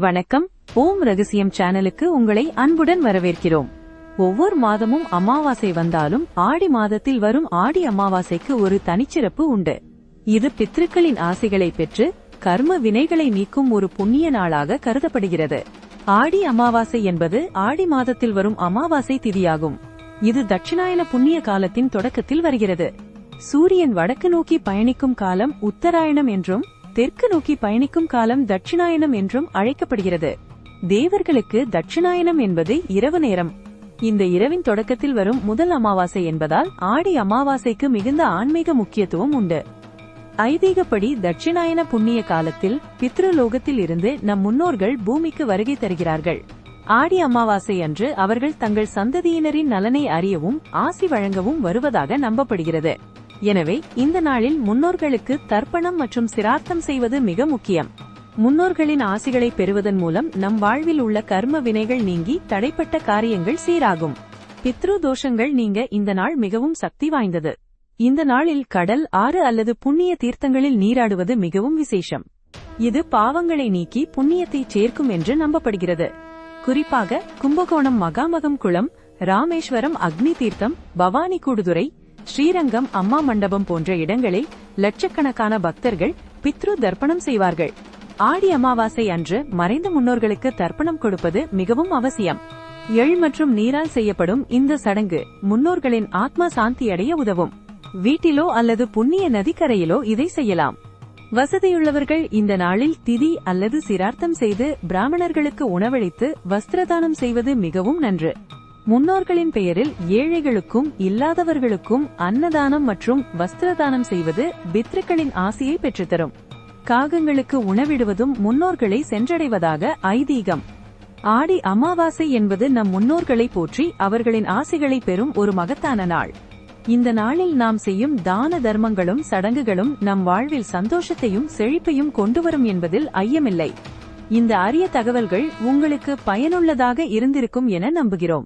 வணக்கம். ஓம் ரகசியம் சேனலுக்கு உங்களை அன்புடன் வரவேற்கிறோம். ஒவ்வொரு மாதமும் அமாவாசை வந்தாலும் ஆடி மாதத்தில் வரும் ஆடி அமாவாசைக்கு ஒரு தனிச்சிறப்பு உண்டு. இது பித்ருக்களின் ஆசைகளை பெற்று கர்ம வினைகளை நீக்கும் ஒரு புண்ணிய நாளாக கருதப்படுகிறது. ஆடி அமாவாசை என்பது ஆடி மாதத்தில் வரும் அமாவாசை திதியாகும். இது தட்சிணாயன புண்ணிய காலத்தின் தொடக்கத்தில் வருகிறது. சூரியன் வடக்கு நோக்கி பயணிக்கும் காலம் உத்தராயணம் என்றும் தெற்கு நோக்கி பயணிக்கும் காலம் தட்சிணாயனம் என்றும் அழைக்கப்படுகிறது. தேவர்களுக்கு தட்சிணாயனம் என்பது இரவு நேரம். இந்த இரவின் தொடக்கத்தில் வரும் முதல் அமாவாசை என்பதால் ஆடி அமாவாசைக்கு மிகுந்த ஆன்மீக முக்கியத்துவம் உண்டு. ஐதீகப்படி தட்சிணாயன புண்ணிய காலத்தில் பித்ருலோகத்தில் இருந்து நம் முன்னோர்கள் பூமிக்கு வருகை தருகிறார்கள். ஆடி அமாவாசை அன்று அவர்கள் தங்கள் சந்ததியினரின் நலனை அறியவும் ஆசி வழங்கவும் வருவதாக நம்பப்படுகிறது. எனவே இந்த நாளில் முன்னோர்களுக்கு தர்ப்பணம் மற்றும் சிரார்த்தம் செய்வது மிக முக்கியம். முன்னோர்களின் ஆசிகளை பெறுவதன் மூலம் நம் வாழ்வில் உள்ள கர்ம வினைகள் நீங்கி தடைப்பட்ட காரியங்கள் சீராகும். பித்ரு தோஷங்கள் நீங்க இந்த நாள் மிகவும் சக்தி வாய்ந்தது. இந்த நாளில் கடல் ஆறு அல்லது புண்ணிய தீர்த்தங்களில் நீராடுவது மிகவும் விசேஷம். இது பாவங்களை நீக்கி புண்ணியத்தை சேர்க்கும் என்று நம்பப்படுகிறது. குறிப்பாக கும்பகோணம் மகாமகம் குளம் ராமேஸ்வரம் அக்னி தீர்த்தம் பவானி கூடுதுறை ஸ்ரீரங்கம் அம்மா மண்டபம் போன்ற இடங்களில் லட்சக்கணக்கான பக்தர்கள் பித்ரு தர்ப்பணம் செய்வார்கள். ஆடி அமாவாசை அன்று மறைந்த முன்னோர்களுக்கு தர்ப்பணம் கொடுப்பது மிகவும் அவசியம். எள் மற்றும் நீரால் செய்யப்படும் இந்த சடங்கு முன்னோர்களின் ஆத்மா சாந்தியடைய உதவும். வீட்டிலோ அல்லது புண்ணிய நதிக்கரையிலோ இதை செய்யலாம். வசதியுள்ளவர்கள் இந்த நாளில் திதி அல்லது சிரார்த்தம் செய்து பிராமணர்களுக்கு உணவளித்து வஸ்திரதானம் செய்வது மிகவும் நன்று. முன்னோர்களின் பெயரில் ஏழைகளுக்கும் இல்லாதவர்களுக்கும் அன்னதானம் மற்றும் வஸ்திரதானம் செய்வது பித்ருக்களின் ஆசையை பெற்றுத்தரும். காகங்களுக்கு உணவிடுவதும் முன்னோர்களை சென்றடைவதாக ஐதீகம். ஆடி அமாவாசை என்பது நம் முன்னோர்களை போற்றி அவர்களின் ஆசைகளை பெறும் ஒரு மகத்தான நாள். இந்த நாளில் நாம் செய்யும் தான தர்மங்களும் சடங்குகளும் நம் வாழ்வில் சந்தோஷத்தையும் செழிப்பையும் கொண்டுவரும் என்பதில் ஐயமில்லை. இந்த அரிய தகவல்கள் உங்களுக்கு பயனுள்ளதாக இருந்திருக்கும் என நம்புகிறோம்.